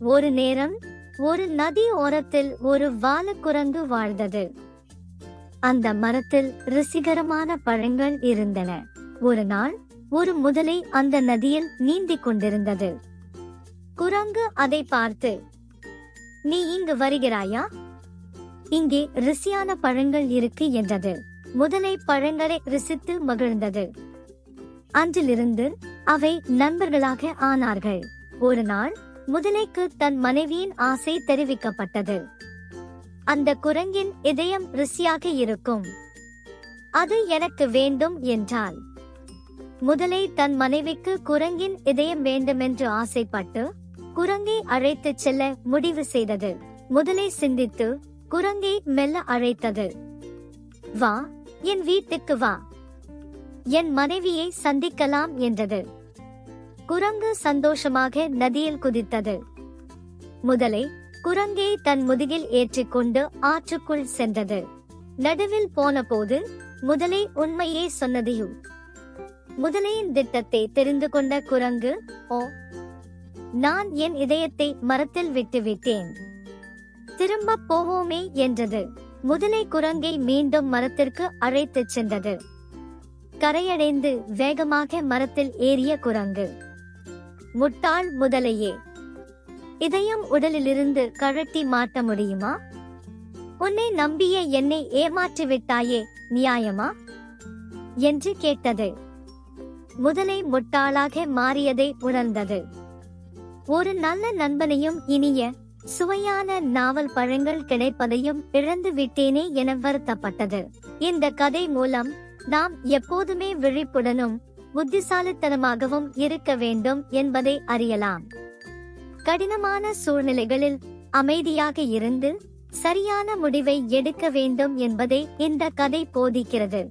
ஒரு நேரம் ஒரு நதி ஓரத்தில் ஒரு வாலக்குரங்கு வாழ்ந்தது. அந்த மரத்தில் ருசிகரமான பழங்கள் இருந்தன. ஒரு நாள் ஒரு முதலை அந்த நதியில் நீந்திக் கொண்டிருந்தது. குரங்கு அதை பார்த்து நீ இங்கு வருகிறாயா? இங்கே ருசியான பழங்கள் இருக்கு என்றது. முதலை பழங்களை ருசித்து மகிழ்ந்தது. அன்றிலிருந்து அவை நண்பர்களாக ஆனார்கள். ஒரு நாள் முதலைக்கு தன் மனைவியின் ஆசை தெரிவிக்கப்பட்டது. அந்த குரங்கின் இதயம் ருசியாக இருக்கும். அது எனக்கு வேண்டும் என்றாள். முதலை தன் மனைவிக்கு குரங்கின் இதயம் வேண்டுமென்று ஆசைப்பட்டு குரங்கை அழைத்துச் செல்ல முடிவு செய்தது. முதலை சிந்தித்து குரங்கை மெல்ல அழைத்தது. வா என் வீட்டுக்கு வா. என் மனைவியை சந்திக்கலாம் என்றது. குரங்கு சந்தோஷமாக நதியில் குதித்தது. முதலை குரங்கை தன் முதுகில் ஏற்றிக்கொண்டு ஆற்றுக்குள் சென்றது. நடுவில் போனபோது முதலை உண்மையே சொன்னதையும் முதலையின் திட்டத்தை தெரிந்து கொண்ட குரங்கு ஓ நான் என் இதயத்தை மரத்தில் விட்டுவிட்டேன் திரும்ப போவோமே என்றது. முதலை குரங்கை மீண்டும் மரத்திற்கு அழைத்துச் சென்றது. கரையடைந்து வேகமாக மரத்தில் ஏறிய குரங்கு முட்டாள் முதலையே. இதயம் உடலிலிருந்து கழட்டி மாட்ட முடியுமா? உன்னை நம்பிய என்னை ஏமாற்றி விட்டாயே நியாயமா? என்று கேட்டது. முதலை முட்டாளாக மாறியதை உணர்ந்தது. ஒரு நல்ல நண்பனையும் இனிய சுவையான நாவல் பழங்கள் கிடைப்பதையும் இழந்து விட்டேனே என வருத்தப்பட்டது. இந்த கதை மூலம் நாம் எப்போதுமே விழிப்புடனும் புத்திசாலித்தனமாகவும் இருக்க வேண்டும் என்பதை அறியலாம். கடினமான சூழ்நிலைகளில் அமைதியாக இருந்து சரியான முடிவை எடுக்க வேண்டும் என்பதை இந்த கதை போதிக்கிறது.